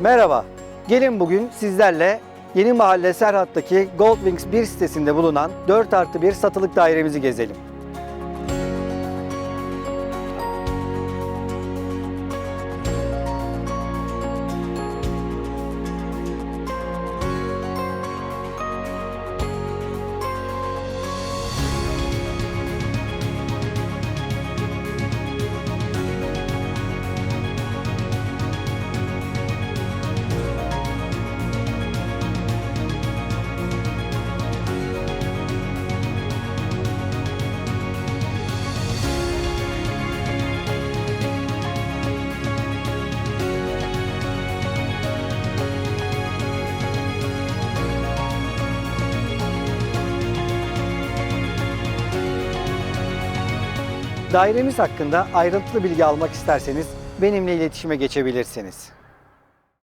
Merhaba. Gelin bugün sizlerle Yeni Mahalle Serhat'taki Goldwings 1 sitesinde bulunan 4 artı 1 satılık dairemizi gezelim. Dairemiz hakkında ayrıntılı bilgi almak isterseniz benimle iletişime geçebilirsiniz.